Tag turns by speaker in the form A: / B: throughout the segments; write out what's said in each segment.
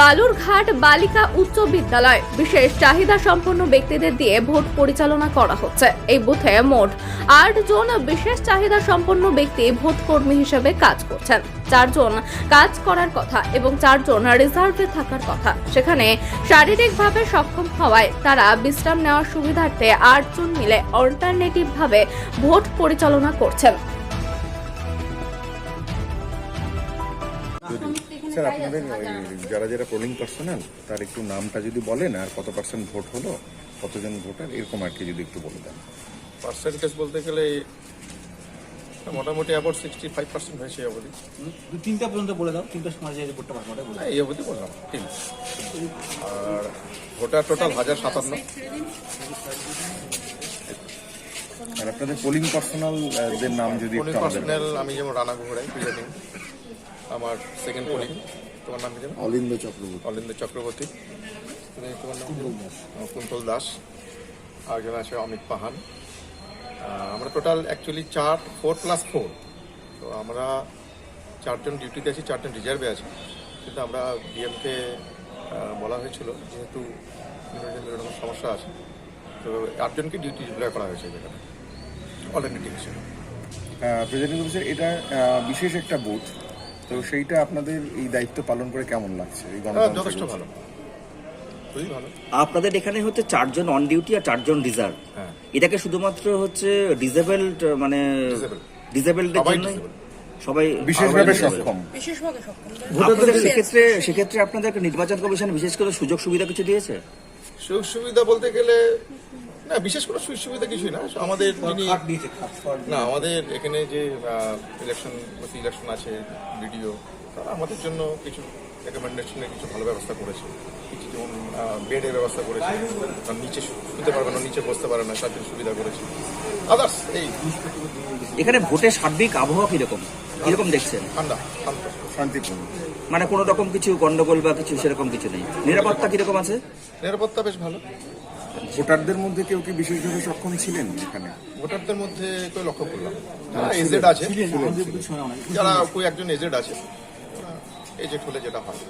A: বালুরঘাট বালিকা উচ্চ বিদ্যালয়। বিশেষ চাহিদা সম্পন্ন ব্যক্তিদের দিয়ে ভোট পরিচালনা করা হচ্ছে। এই বুথে মোট আট জন বিশেষ চাহিদা সম্পন্ন ব্যক্তি ভোট কর্মী হিসেবে কাজ করছেন। চারজন কাজ করার কথা এবং চারজন রিজার্ভে থাকার কথা। সেখানে শারীরিকভাবে সক্ষম হওয়ায় তারা বিশ্রাম নেওয়ার সুবিধার্থে আটজন মিলে অল্টারনেটিভ ভাবে ভোট পরিচালনা করছেন।
B: স্যার আপনাদের ওই যারা যারা পোলিং পার্সোনাল তার একটু নামটা যদি বলেন আর কত পার্সেন্ট ভোট হলো কতজন ভোটার এরকম আর কি যদি একটু বলে দেন।
C: পার্সেন্টেজ বলতে গেলে মোটামুটি অ্যাবাউট সিক্সটি ফাইভ পার্সেন্ট হয়েছে এই অবধি।
D: দু তিনটা পর্যন্ত বলে দাও তিনটার সময় যে রিপোর্টটা পাঠাবো।
C: হ্যাঁ, এই অবধি বললাম তিন। আর ভোটার টোটাল হাজার সাতান্ন।
B: আর আপনাদের পোলিং পার্সোনাল দের নাম যদি
C: পোলিং পার্সোনাল আমি যেমন রানা গুহরাই প্রিজাইডিং আমার সেকেন্ড পোলিং তোমার নাম কি যেন?
B: অলিন্দ চক্রবর্তী।
C: অলিন্দ চক্রবর্তী। তুমি তোমার নাম কুন্তল দাস। আর একজন আছে অমিত পাহান। আমরা টোটাল অ্যাকচুয়ালি চার ফোর প্লাস ফোর তো আমরা চারজন ডিউটিতে আছি চারজন রিজার্ভে আছি। কিন্তু আমরা ডিএমকে বলা হয়েছিল যেহেতু বিভিন্ন সমস্যা আছে তো আটজনকে ডিউটি ডিপ্লয় করা হয়েছে যেখানে অল্টারনেটিভ হিসেবে।
B: প্রেসিডেন্ট অফিসার এটা বিশেষ একটা বুথ তো সেইটা আপনাদের এই দায়িত্ব পালন করে কেমন লাগছে? এই গণতন্ত্র
C: যথেষ্ট ভালো।
D: আপনাদের এখানে হচ্ছে চারজন অন ডিউটি আর চারজন রিজার্ভ
C: হ্যাঁ।
D: এটাকে শুধুমাত্র হচ্ছে ডিসেবলড মানে
C: সবাই
D: জন্য সবাই
B: বিশেষভাবে সক্ষম।
D: আপনাদের সেক্ষেত্রে সেক্ষেত্রে আপনাদের নির্বাচন কমিশন বিশেষ করে সুযোগ সুবিধা কিছু দিয়েছে?
C: সুযোগ সুবিধা বলতে গেলে না বিশেষ করে সুযোগ সুবিধা কিছুই না। আমাদের যিনি না আমাদের এখানে যে ইলেকশন ইলেকশন আছে ভিডিও তারা আমাদের জন্য কিছু রেকমেন্ডেশনের কিছু ভালো ব্যবস্থা করেছে। কিছু যেমন বেডের ব্যবস্থা করেছে। কারণ নিচে শুতে পারবে না নিচে বসতে পারে না তার সুবিধা করেছে। আদার্স এই
D: এখানে ভোটের সার্বিক আবহাওয়া কীরকম? কীরকম দেখছেন?
C: ঠান্ডা শান্ত।
B: শান্তিপূর্ণ।
D: মানে কোনো রকম কিছু গন্ডগোল বা কিছু সেরকম কিছু নেই? নিরাপত্তা কীরকম আছে?
C: নিরাপত্তা বেশ ভালো।
B: ভোটারদের মধ্যে কেউ কি বিশেষভাবে সক্ষম ছিলেন এখানে?
C: ভোটারদের মধ্যে কেউ লক্ষ্য করলাম। যারা এজেড আছে যারা কেউ একজন এজেড আছে এজেড হলে যেটা হয়।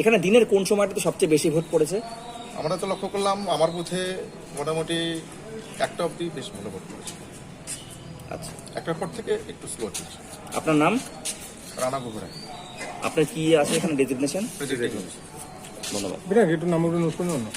D: এখানে দিনের কোন সময়টাতে সবচেয়ে বেশি ভোট পড়েছে?
C: আমরা তো লক্ষ্য করলাম আমার বুথে মোটামুটি একটা অবধি বেশ ভালো ভোট পড়েছে।
D: আচ্ছা।
C: একটার পর থেকে একটু স্লো চলছে।
D: আপনার নাম?
C: রানা গুহরায়
D: আপনার কি আছে এখানে ডেজিগনেশন
C: প্রেসিডেন্ট
D: ধন্যবাদ।
E: বিরাট একটু নাম্বারগুলো নোট করে নাও না